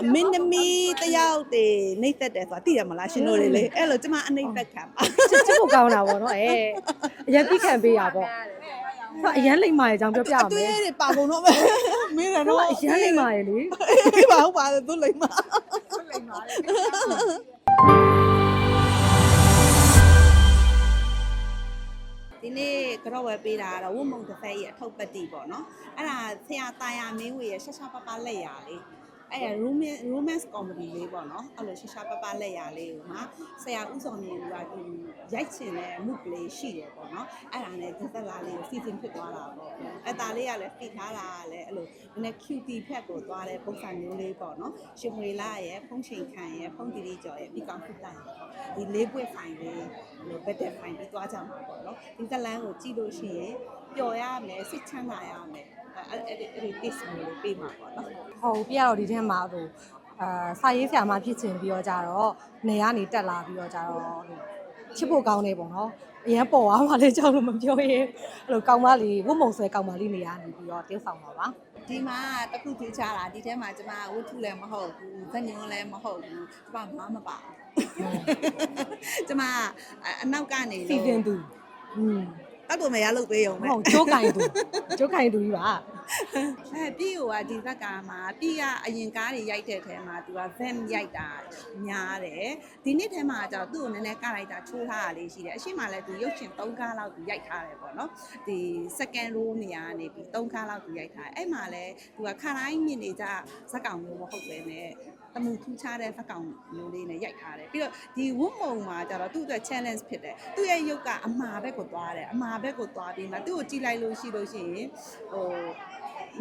အမင်းသမီးတယောက်တည်းနှိမ့်သက်တယ်ဆိုတာသိရမလားရှင်တို့တွေလေအဲ့လိုကျမအနှိမ့်သက်ခံပါချစ်ချစ်ဖို့ကောင်းတာပေါ့နော်အဲအရင်သိခံပေးရပေါ့ဆိုအရင်လိမ့်မာရဲ့အကြောင်းပြောပြရအသွေးမယ်တွေပါကုန်တော့မယ်မင်းကတော့အရင်လိမ့်မာရဲ့လေပါဟုတ်ပါတယ်သူလိမ့်မှာ ဒီနေ့ကတော့ဝယ်ပေးတာကတော့ဝတ်မုံတစ်ဖက်ရဲ့အထုပ်ပတ်တီပေါ့နော်အဲ့ဒါဆရာတာယာမင်းဝေရဲ့ရှာရှာပပလက်ရာလေး အဲ့ဒါ romance romance comedy လေးပေါ့နော်အဲ့လိုရှာရှာပပလက်ရာလေးကိုမှဆရာဦးစောမြင့်ကဒီရိုက်ချင်တဲ့မှုကလေးရှိတယ်ပေါ့နော်အဲ့ဒါနဲ့သက်သက်လာလေးကိုစီစဉ်ဖြစ်သွားတာပေါ့အဲ့ဒါလေးကလည်းဖိထားတာကလည်းအဲ့လိုနည်း cutie ဖက်ကိုသွားတဲ့ပုံစံမျိုးလေးပေါ့နော်ရှင်မွေလာရဲ့ဖုံးချိန်ခံရဲ့ဖုံးတီတီကျော်ရဲ့ပြီးကောင်းဖတ်တိုင်ဒီလေးပွင့်ဖိုင်လေးလိုဘက်တက်ဖိုင်ပြီးသွားကြမှာပေါ့နော်ဒီဇလန်ကိုကြည့်လို့ရှိရင်ပျော်ရမယ်စိတ်ချမ်းသာရမယ်အဲ့အဲ့အဲ့ဒီ taste မျိုးလေးပေးမှာပေါ့နော်ဟုတ်ပြရတော့ဒီထဲမှာဟိုအာစာရေးဆရာမဖြစ်ချင်ပြီးတော့ကြတော့နေကနေတက်လာပြီးတော့ကြတော့ချစ်ဖို့ကောင်းနေပေါ့နော်အရင်ပေါ်သွားမှလည်းကြောက်လို့မပြောရင်အဲ့လိုကောင်းမလေးဝတ်မုံဆွဲကောင်းမလေးနေရနေပြီးတော့တင်းဆောင်ပါပါဒီမှာတခုထူးခြားတာဒီထဲမှာကျမဝတ္ထုလည်းမဟုတ်ဘူးဇညွန်းလည်းမဟုတ်ဘူးကျမဘာမှမပါဘူးကျမအနောက်ကနေစီစဉ်သူอืม အဲ့ကိုမရလုပ်ပေးရုံပဲဟုတ်ကျိုးကင်သူကျိုးကင်သူကြီးပါအဲပြည်ကိုကဒီဘက်ကမှာပြည်ကအရင်ကားတွေရိုက်တဲ့ထဲမှာသူက van ရိုက်တာများတယ်ဒီနေ့ထဲမှာကျတော့သူ့ကိုနည်းနည်းကလိုက်တာချိုးထားတာလေးရှိတယ်အရှိမလည်းသူရုပ်ရှင်၃ကားလောက်သူရိုက်ထားတယ်ပေါ့နော်ဒီ second row နေရာကနေပြီး၃ကားလောက်သူရိုက်ထားတယ်အဲ့မှာလည်းသူကခါတိုင်းမြင်နေကြဇက်ကောင်မျိုးမဟုတ်ပဲနဲ့တမှုထူးခြားတဲ့ဇက်ကောင်မျိုးလေးနဲ့ရိုက်ထားတယ်ပြီးတော့ဒီဝတ်မုံမှာကျတော့သူ့အတွက် challenge ဖြစ်တယ်သူ့ရဲ့ရုပ်ကအမှားဘက်ကိုသွားတယ်အမှားဘက်ကိုသွားပြီးမှသူ့ကိုကြည့်လိုက်လို့ရှိလို့ရှိရင်ဟို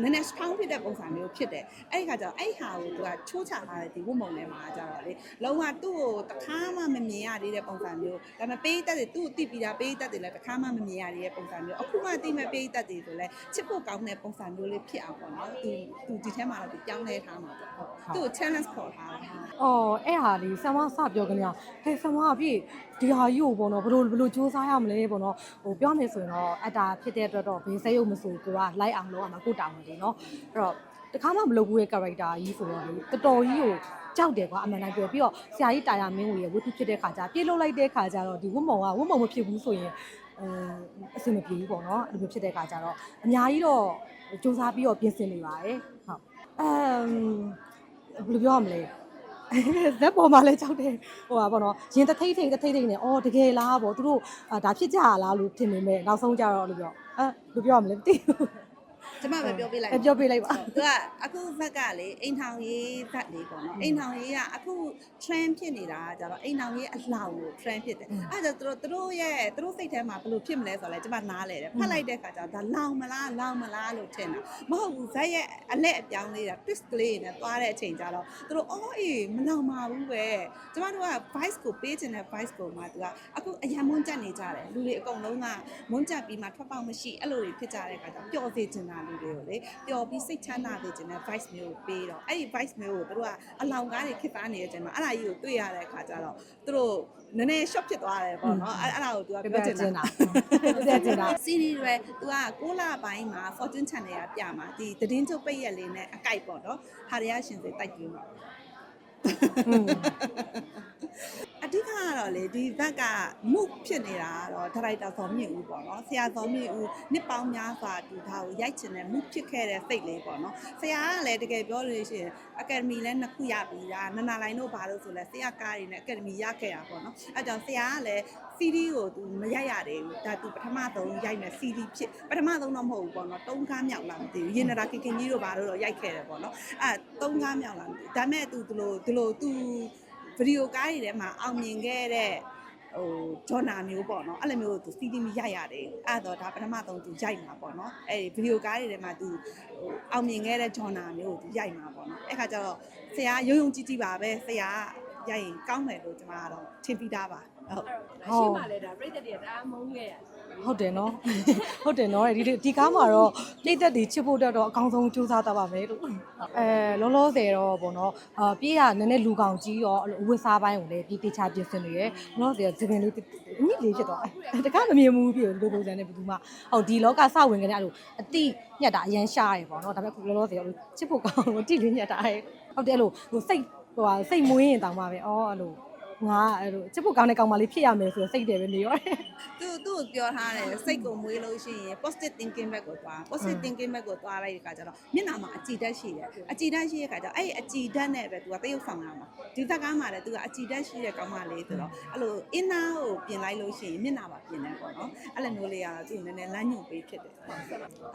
နည်းနည်း strong ဖြစ်တဲ့ပုံစံမျိုးဖြစ်တယ်အဲ့ဒီခါကျတော့အဲ့ဟာကိုသူကချိုးချထားတဲ့ဒီဝတ်မုံထဲမှာကျတော့လေလုံးဝသူ့ကိုတခါမှမမြင်ရသေးတဲ့ပုံစံမျိုးဒါပေမဲ့ပေးတက်တွေသူ့ကိုတိပြီးတာပေးတက်တွေလည်းတခါမှမမြင်ရသေးတဲ့ပုံစံမျိုးအခုမှတိမဲ့ပေးတက်တွေဆိုလည်းချစ်ဖို့ကောင်းတဲ့ပုံစံမျိုးလေးဖြစ်အောင်ပေါ့နော်သူသူဒီထဲမှာတော့သူပြောင်းလဲထားမှာပေါ့ဟုတ်သူ့ကို challenge ခေါ်ထားတာအော်အဲ့ဟာလေးဆမ်မစပြောကနေဟဲ့ဆမ်မအပြည့်ဒီဟာကြီးကိုပေါ့နော်ဘလို့ဘလို့စူးစမ်းရမလဲပေါ့နော်ဟိုပြောမယ်ဆိုရင်တော့အတာဖြစ်တဲ့အတွက်တော့ဘေးစဲရုပ်မဆိုကိုကလိုက်အောင်လုပ်ရမှာကိုတောင်းတယ်လေနော်အဲ့တော့တခါမှမလုပ်ဘူးရဲ့ character ကြီးဆိုတော့လေတော်တော်ကြီးကိုကြောက်တယ်ကွာအမှန်တမ်းပြောပြီးတော့ဆရာကြီးတာယာမင်းဝေရဲ့ဝတ္ထုဖြစ်တဲ့ခါကျပြေးလုလိုက်တဲ့ခါကျတော့ဒီဝတ်မုံကဝတ်မုံမဖြစ်ဘူးဆိုရင်အဲအဆင်မပြေဘူးပေါ့နော်အဲ့လိုမျိုးဖြစ်တဲ့ခါကျတော့အများကြီးတော့စူးစမ်းပြီးတော့ပြင်ဆင်နေပါတယ်ဟုတ်အမ်ဘယ်လိုပြောရမလဲဇက်ပေါ်မှာလည်းကြောက်တယ်ဟိုပါဘောနော်ရင်တထိတ်ထိတ်တထိတ်ထိတ်နဲ့အော်တကယ်လားပေါ့သူတို့အာဒါဖြစ်ကြလားလို့ထင်နေမဲ့နောက်ဆုံးကြတော့လို့ပြောအဲလို့ပြောရမလဲမသိဘူး ကျမပဲပြောပြလိုက်အဲပြောပြလိုက်ပါသူကအခုဘက်ကလေအိမ်ထောင်ရေးဘက်လေးပေါ့နော်အိမ်ထောင်ရေးကအခု trend ဖြစ်နေတာကကြတော့အိမ်ထောင်ရေးအလှောင်ကို trend ဖြစ်တယ်အဲဒါကြောင့်သူတို့သူတို့ရဲ့သူတို့စိတ်ထဲမှာဘယ်လိုဖြစ်မလဲဆိုတော့လေကျမနားလဲတယ်ဖတ်လိုက်တဲ့ခါကျတော့ဒါလောင်မလားလောင်မလားလို့ထင်တာမဟုတ်ဘူးဇက်ရဲ့အလက်အပြောင်းလေးတာ twist ကလေးနဲ့သွားတဲ့အချိန်ကျတော့သူတို့အော်အေးမလောင်ပါဘူးပဲကျမတို့က voice ကိုပေးချင်တဲ့ voice ကိုမှသူကအခုအရန်မွန်းတက်နေကြတယ်လူတွေအကုန်လုံးကမွန်းတက်ပြီးမှထွက်ပေါက်မရှိအဲ့လိုတွေဖြစ်ကြတဲ့ခါကျတော့ပျော်စေချင်တာလူတွေကိုလေပျော်ပြီးစိတ်ချမ်းသာစေချင်တဲ့ voice မျိုးကိုပေးတော့အဲ့ဒီ voice မျိုးကိုသူတို့ကအလောင်ကားတွေခစ်သားနေတဲ့အချိန်မှာအဲ့ဒါကြီးကိုတွေ့ရတဲ့အခါကျတော့သူတို့နည်းနည်း shock ဖြစ်သွားတယ်ပေါ့နော်အဲ့အဲ့ဒါကိုသူကပြပြောပြချင်ချင်တာတာပြပြချင်တာစီရီတွေသူက6လပိုင်းမှာ Fortune Channel ကပြမှာဒီသတင်းချုပ်ပိတ်ရက်လေးနဲ့အကိုက်ပေါ့နော်ဟာရရရှင်စေတိုက်ပြီးမှာอืมအဓိကက တော့လေဒီဘက်ကမှုဖြစ်နေတာကတော့ဒါရိုက်တာဇော်မြင့်ဦးပေါ့နော်ဆရာဇော်မြင့်ဦးနှစ်ပေါင်းများစွာတူထားကိုရိုက်ချင်တဲ့မှုဖြစ်ခဲ့တဲ့စိတ်လေးပေါ့နော်ဆရာကလည်းတကယ်ပြောလို့ရှိရင်အကယ်ဒမီလည်းနှစ်ခုရပြီဒါနနာလိုင်းတို့ဘာလို့ဆိုလဲဆရာကားတွေနဲ့အကယ်ဒမီရခဲ့တာပေါ့နော်အဲကြောင့်ဆရာကလည်း CD ကိုသူမရိုက်ရသေးဘူးဒါသူပထမဆုံးရိုက်မယ် CD ဖြစ်ပထမဆုံးတော့မဟုတ်ဘူးပေါ့နော်သုံးကားမြောက်လာမသိဘူးရင်နရာခင်ခင်ကြီးတို့ဘာလို့တော့ရိုက်ခဲ့တယ်ပေါ့နော်အဲသုံးကားမြောက်လာမသိဘူးဒါပေမဲ့သူဒီလိုဒီလိုသူ ဗီဒီယိုကားတွေထဲမှာအောင်မြင်ခဲ့တဲ့ဟိုဂျော်နာမျိုးပေါ့နော်အဲ့လိုမျိုးသူစီတီမီရိုက်ရတယ်အဲ့တော့ဒါပထမဆုံးသူရိုက်မှာပေါ့နော်အဲ့ဒီဗီဒီယိုကားတွေထဲမှာသူဟိုအောင်မြင်ခဲ့တဲ့ဂျော်နာမျိုးကိုသူရိုက်မှာပေါ့နော်အဲ့ခါကျတော့ဆရာရုံရုံကြည့်ကြည့်ပါပဲဆရာက ရိုက်ရင်ကောင်းတယ်လို့ကျွန်မကတော့ထင်ပြီးသားပါဟုတ်ရှင်းပါလေဒါပြိတ္တတွေကတအားမုန်းခဲ့ရဟုတ်တယ်နော်ဟုတ်တယ်နော်ဒီဒီကားမှာတော့ပြည့်သက်တွေချစ်ဖို့အတွက်တော့အကောင်းဆုံးကြိုးစားသွားပါမယ်လို့အဲလောလောဆယ်တော့ပေါ့နော်အာပြေးရနည်းနည်းလူကောင်ကြီးရောအဲ့လိုအဝတ်စားပိုင်းကိုလည်းပြေးတေချာပြင်ဆင်နေရယ်လောလောဆယ်သပင်လေးအမြင့်လေးဖြစ်သွားတယ်တကားမမြင်ဘူးပြေဒီလိုပုံစံနဲ့ဘယ်သူမှဟုတ်ဒီလောကစဝင်ကနေအဲ့လိုအတိညက်တာအရန်ရှားရယ်ပေါ့နော်ဒါပေမဲ့ခုလောလောဆယ်တော့ချစ်ဖို့ကောင်းလို့တိလေးညက်တာရယ်ဟုတ်တယ်အဲ့လိုဟိုစိတ် ဟိုဟာစိတ်မွေးရင်တောင်မှပဲအော်အဲ့လို ငါအဲ့လိုချစ်ဖို့ကောင်းတဲ့ကောင်မလေးဖြစ်ရမယ်ဆိုတော့စိတ်တယ်ပဲနေရောသူသူ့ကိုပြောထားတယ်စိတ်ကိုမွေးလို့ရှိရင် positive thinking ဘက်ကိုသွား positive thinking ဘက်ကိုသွားလိုက်တဲ့အခါကျတော့မျက်နှာမှာအကြည်တက်ရှိတယ်အကြည်တက်ရှိတဲ့အခါကျတော့အဲ့ဒီအကြည်တက်နဲ့ပဲ तू ကတရုပ်ဆောင်ရမှာဒီသက်ကားမှာလည်း तू ကအကြည်တက်ရှိတဲ့ကောင်မလေးဆိုတော့အဲ့လို inner ကိုပြင်လိုက်လို့ရှိရင်မျက်နှာမှာပြင်တယ်ပေါ့နော်အဲ့လိုမျိုးလေးကတော့သူ့နည်းနည်းလမ်းညွှန်ပေးဖြစ်တယ်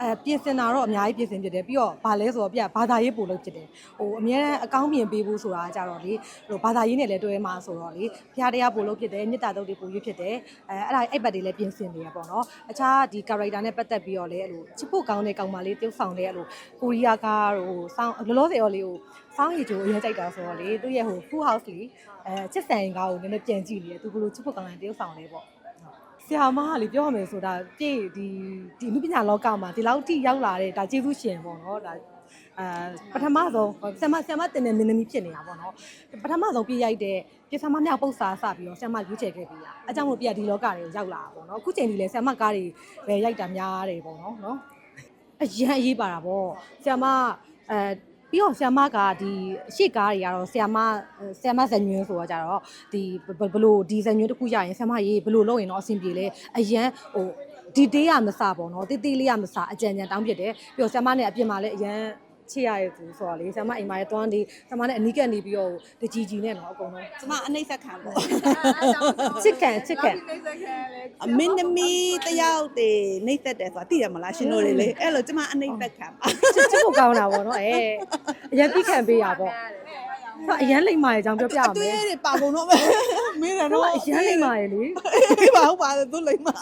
အဲပြင်ဆင်တာတော့အများကြီးပြင်ဆင်ဖြစ်တယ်ပြီးတော့ဗာလဲဆိုတော့ပြဘာသာရေးပို့လို့ဖြစ်တယ်ဟိုအများအားအကောင်းမြင်ပေးဖို့ဆိုတာကြတော့လေဟိုဘာသာရေးနဲ့လည်းတွဲမှာဆိုတော့လေဖျားတရားပို့လို့ဖြစ်တယ်မေတ္တာတုတ်တွေပို့ရွဖြစ်တယ်အဲအဲ့ဒါအဲ့ဘက်တွေလည်းပြင်ဆင်နေရပေါ့နော်အခြားဒီ character နဲ့ပတ်သက်ပြီးတော့လေအဲ့လိုချစ်ဖို့ကောင်းတဲ့ကောင်မလေးတယောက်ဆောင်တဲ့အဲ့လိုကိုရီးယားကားဟိုစောင်းလောလောဆယ်ရောလေဟိုစောင်းရီချိုအရင်ကြိုက်တာဆိုတော့လေသူ့ရဲ့ဟို full house လေအဲချစ်ဆိုင်ကားကိုနည်းနည်းပြန်ကြည့်နေတယ်သူဘလို့ချစ်ဖို့ကောင်းတဲ့တယောက်ဆောင်လဲပေါ့ဆရာမကလေပြောရမယ်ဆိုတာပြည့်ဒီဒီနုပညာလောကမှာဒီလောက်ထိရောက်လာတဲ့ဒါကျေးဇူးရှင်ပေါ့နော်ဒါ အဲပထမဆုံးဆရာမဆရာမတင်တဲ့မင်းသမီးဖြစ်နေတာပေါ့နော်ပထမဆုံးပြည့်ရိုက်တဲ့ပြဆရာမမြောက်ပု္ပ္ပစာစပြီးတော့ဆရာမရွေးချယ်ခဲ့ပြီးတာအဲကြောင့်မို့ပြဒီလောကတွေကိုရောက်လာတာပေါ့နော်အခုချိန်ဒီလေဆရာမကားတွေပဲရိုက်တာများတယ်ပေါ့နော်နော်အရန်အရေးပါတာပေါ့ဆရာမအဲပြီးတော့ဆ iam မကဒီအရှိကားတွေကတော့ဆ iam မဆ iam မဇညွန်းဆိုတော့ကြတော့ဒီဘလို့ဒီဇညွန်းတစ်ခုရရင်ဆ iam မရေးဘလို့လုပ်ရင်တော့အဆင်ပြေလဲအရန်ဟိုဒီတေးရမစပေါ့နော်တေးသေးလေးရမစအကြံဉာဏ်တောင်းဖြစ်တယ်ပြီးတော့ဆ iam မနဲ့အပြင်မှာလည်းအရန် ချစ်ရရဲ့သူဆိုတော့လေဆ iam မအိမ်မှာလည်းတွန်းဒီဆ iam မနဲ့အနီးကပ်နေပြီးတော့တကြီးကြီးနဲ့တော့အကုန်လုံးကျမအနှိမ့်ဆက်ခံပေါ့ချစ်ကန်ချစ်ကန်အမင်းသမီးတယောက်တည်းနှိမ့်သက်တယ်ဆိုတာသိရမလားရှင်တို့တွေလေအဲ့လိုကျမအနှိမ့်သက်ခံပါချစ်ချစ်ဖို့ကောင်းတာပေါ့နော်အဲအရန်ပြီးခံပေးရပေါ့ဆိုအရန်လိမ့်မာရဲ့အကြောင်းပြောပြရအတွေးမယ်တွေပါကုန်တော့မယ်မင်းတော့တော့အရန်လိမ့်မာရဲ့လေပါဟုတ်ပါတယ်သူလိမ့်မှာ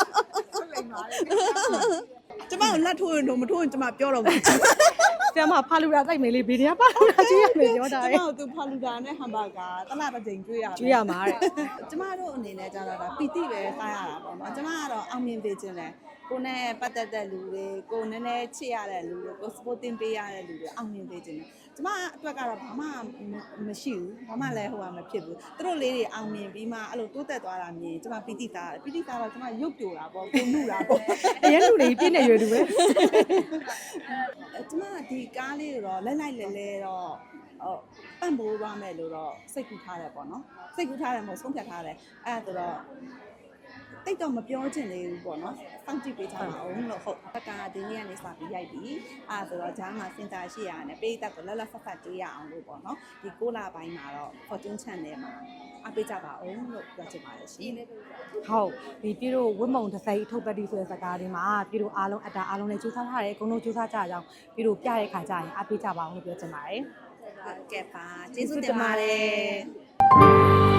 ကျမကိုလက်ထိုးရင်တော့မထိုးရင်ကျမပြောတော့ဘူးဆရာမဖာလူရာတိုက်မယ်လေဗီဒီယိုဖာလူရာကြည့်ရမယ်ပြောတာကျလေ မကိုသူဖာလူဒါနဲ့ဟမ်ဘာဂါတလားတစ်ချိန်ကျွေးရကျွေးရမှာတဲ့ ကျမတို့အနေနဲ့ကျတော့ဒါပီတိပဲစားရတာပေါ့နော်ကျမကတော့အောင်မြင်သေးခြင်းလဲ ကိုနဲ့ပတ်သက်တဲ့လူတွေကိုနည်းနည်းချစ်ရတဲ့လူတွေကို supporting ပေးရတဲ့လူတွေအောင်မြင်သေးခြင်းလဲကျမအတွက်ကတော့ဘာမှမရှိဘူးဘာမှလည်းဟိုဟာမဖြစ်ဘူးသူတို့လေးတွေအောင်မြင်ပြီးမှအဲ့လိုတိုးတက်သွားတာမြင်ကျမပီတိသားတယ်ပီတိသားတော့ကျမရုပ်ပြိုတာပေါ့ကိုနုတာပေါ့အရန်လူတွေပြည့်နေရွယ်လူပဲအဲကျမကဒီကားလေးကိုတော့လဲလိုက်လဲလဲတော့ဟိုပန့်ပိုးသွားမယ်လို့တော့စိတ်ကူးထားတယ်ပေါ့နော်စိတ်ကူးထားတယ်မဟုတ်ဆုံးဖြတ်ထားတယ်အဲ့ဒါဆိုတော့ တိတ်တော့မပြောချင်သေးဘူးပေါ့နော်စောင့်ကြည့်ပေးထားပါဦးလို့ဟုတ်အကာဒီနေ့ကနေစပြီးရိုက်ပြီးအဲ့ဒါဆိုတော့ဂျားမှာစင်တာရှိရတယ်ပေးသက်ကိုလက်လက်ဖက်ဖက်တေးရအောင်လို့ပေါ့နော်ဒီကိုလာပိုင်းမှာတော့ Fortune Channel မှာအပေးကြပါဦးလို့ပြောချင်ပါတယ်ရှင်ဟုတ်ဒီပြည်တို့ဝတ်မုံတစ်စိတ်ထုတ်ပတ်တီဆိုတဲ့စကားလေးမှာပြည်တို့အားလုံးအတာအားလုံးလည်းစူးစမ်းထားတယ်အကုန်လုံးစူးစမ်းကြကြအောင်ပြည်တို့ပြတဲ့ခါကျရင်အားပေးကြပါအောင်လို့ပြောချင်ပါတယ်ဟုတ်ကဲ့ပါကျေးဇူးတင်ပါတယ်